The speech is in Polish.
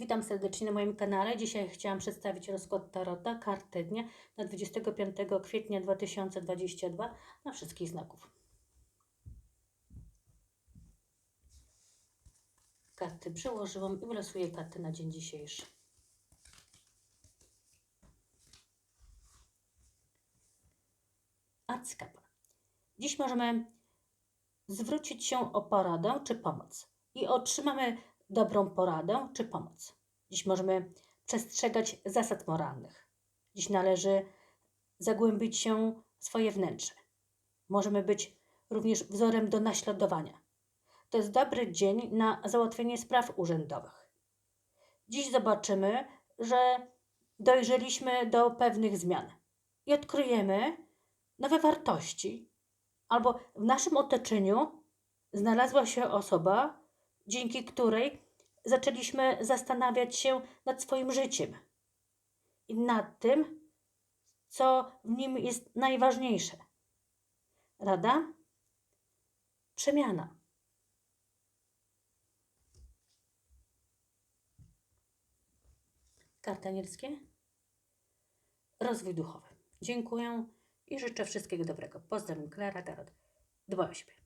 Witam serdecznie na moim kanale. Dzisiaj chciałam przedstawić rozkład Tarota, karty dnia na 25 kwietnia 2022 na wszystkich znaków. Karty przełożyłam i wylosuję karty na dzień dzisiejszy. Arcykapłan. Dziś możemy zwrócić się o poradę czy pomoc i otrzymamy dobrą poradę czy pomoc. Dziś możemy przestrzegać zasad moralnych. Dziś należy zagłębić się w swoje wnętrze. Możemy być również wzorem do naśladowania. To jest dobry dzień na załatwienie spraw urzędowych. Dziś zobaczymy, że dojrzeliśmy do pewnych zmian i odkryjemy nowe wartości, albo w naszym otoczeniu znalazła się osoba, dzięki której zaczęliśmy zastanawiać się nad swoim życiem i nad tym, co w nim jest najważniejsze. Rada? Przemiana. Karty anielskie? Rozwój duchowy. Dziękuję i życzę wszystkiego dobrego. Pozdrawiam, Klara Garot. Dbaj o siebie.